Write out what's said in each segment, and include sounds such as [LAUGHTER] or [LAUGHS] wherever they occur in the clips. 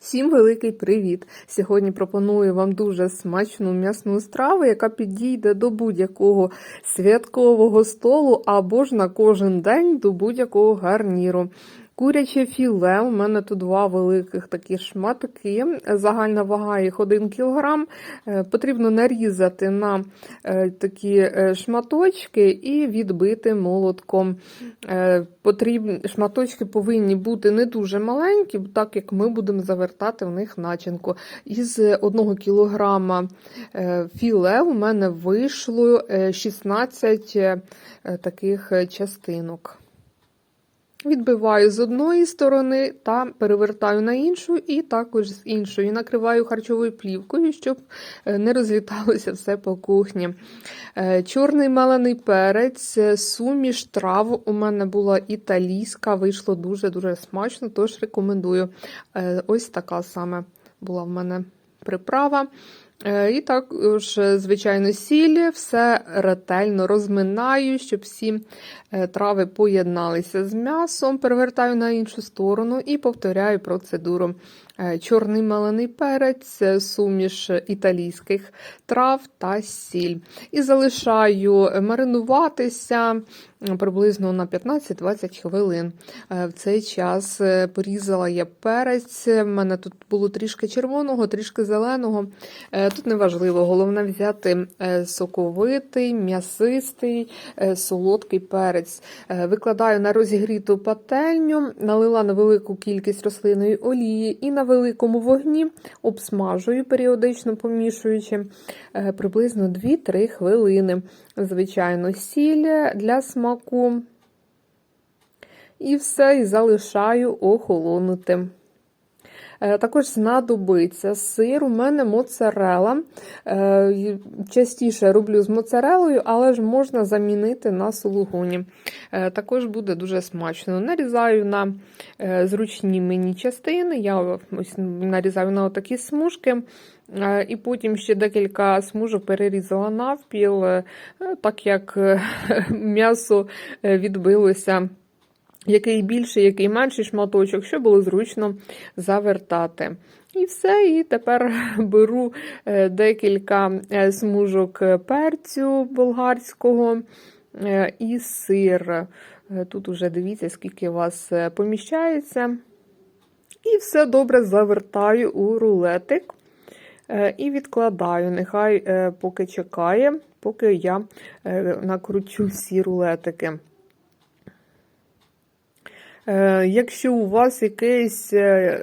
Всім великий привіт! Сьогодні пропоную вам дуже смачну м'ясну страву, яка підійде до будь-якого святкового столу або ж на кожен день до будь-якого гарніру. Куряче філе, у мене тут два великих такі шматки, загальна вага їх 1 кг. Потрібно нарізати на е, такі е, шматочки і відбити молотком. Е, шматочки повинні бути не дуже маленькі, так як ми будемо завертати в них начинку. Із 1 кг філе у мене вийшло 16 таких частинок. Відбиваю з одної сторони та перевертаю на іншу, і також з іншої. Накриваю харчовою плівкою, щоб не розліталося все по кухні. Чорний мелений перець, суміш трав у мене була італійська, вийшло дуже-дуже смачно, тож рекомендую. Ось така саме була в мене приправа. І також, звичайно, сіль, все ретельно розминаю, щоб всі трави поєдналися з м'ясом, перевертаю на іншу сторону і повторяю процедуру. Чорний мелений перець, суміш італійських трав та сіль. І залишаю маринуватися приблизно на 15-20 хвилин. В цей час порізала я перець, в мене тут було трішки червоного, трішки зеленого. Тут неважливо, головне взяти соковитий, м'ясистий, солодкий перець. Викладаю на розігріту пательню, налила на велику кількість рослинної олії і на великому вогні обсмажую, періодично помішуючи приблизно 2-3 хвилини. Звичайно, сіль для смаку. І все, і залишаю охолонути. Також знадобиться сир. У мене моцарела. Частіше роблю з моцарелою, але ж можна замінити на сулугуні. Також буде дуже смачно. Нарізаю на зручні мені частини. Я ось нарізаю на такі смужки. І потім ще декілька смужок перерізала навпіл, так як [LAUGHS] м'ясо відбилося який більший, який менший шматочок, щоб було зручно завертати. І все, і тепер [LAUGHS] беру декілька смужок перцю болгарського і сир. Тут уже дивіться, скільки у вас поміщається. І все добре завертаю у рулетик і відкладаю. Нехай поки чекає, поки я накручу всі рулетики. Якщо у вас якийсь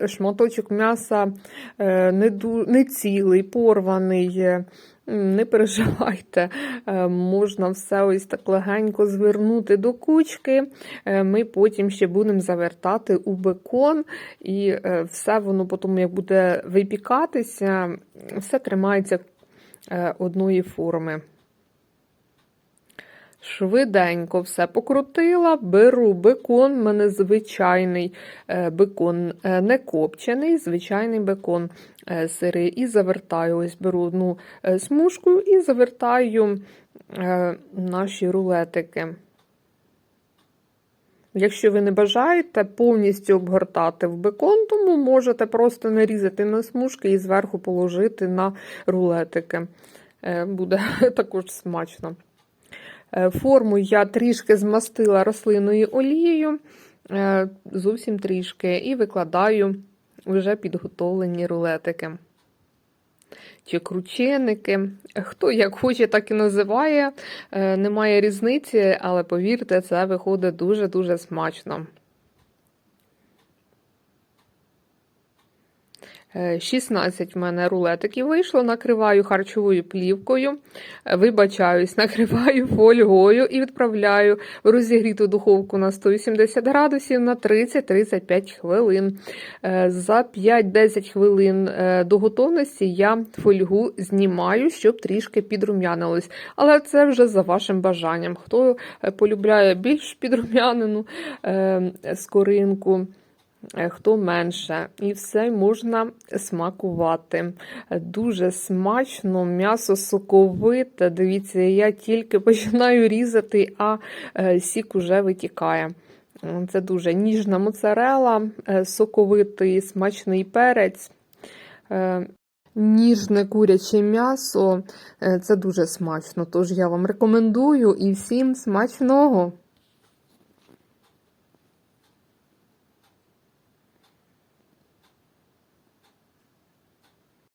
шматочок м'яса не, не цілий, порваний, не переживайте, можна все ось так легенько звернути до кучки. Ми потім ще будемо завертати у бекон, і все воно потім, як буде випікатися, все тримається одної форми. Швиденько все покрутила, беру бекон, в мене звичайний бекон не копчений, звичайний бекон сирий, і завертаю, ось беру одну смужку і завертаю наші рулетики. Якщо ви не бажаєте повністю обгортати в бекон, тому можете просто нарізати на смужки і зверху положити на рулетики. Буде [LAUGHS] також смачно. Форму я трішки змастила рослинною олією, зовсім трішки, і викладаю вже підготовлені рулетики. Чи крученики. Хто як хоче, так і називає. Немає різниці, але повірте, це виходить дуже-дуже смачно. 16 в мене рулетиків вийшло, накриваю харчовою плівкою, вибачаюсь, [LAUGHS] накриваю фольгою і відправляю в розігріту духовку на 180 градусів на 30-35 хвилин. За 5-10 хвилин до готовності я фольгу знімаю, щоб трішки підрум'янилось. Але це вже за вашим бажанням. Хто полюбляє більш підрум'янену скоринку, хто менше. І все можна смакувати. Дуже смачно, м'ясо соковите. Дивіться, я тільки [LAUGHS] починаю різати, а сік уже витікає. Це дуже ніжна моцарела, е, соковитий смачний перець, е, ніжне куряче м'ясо. Е, Це дуже смачно. Тож я вам рекомендую і всім смачного!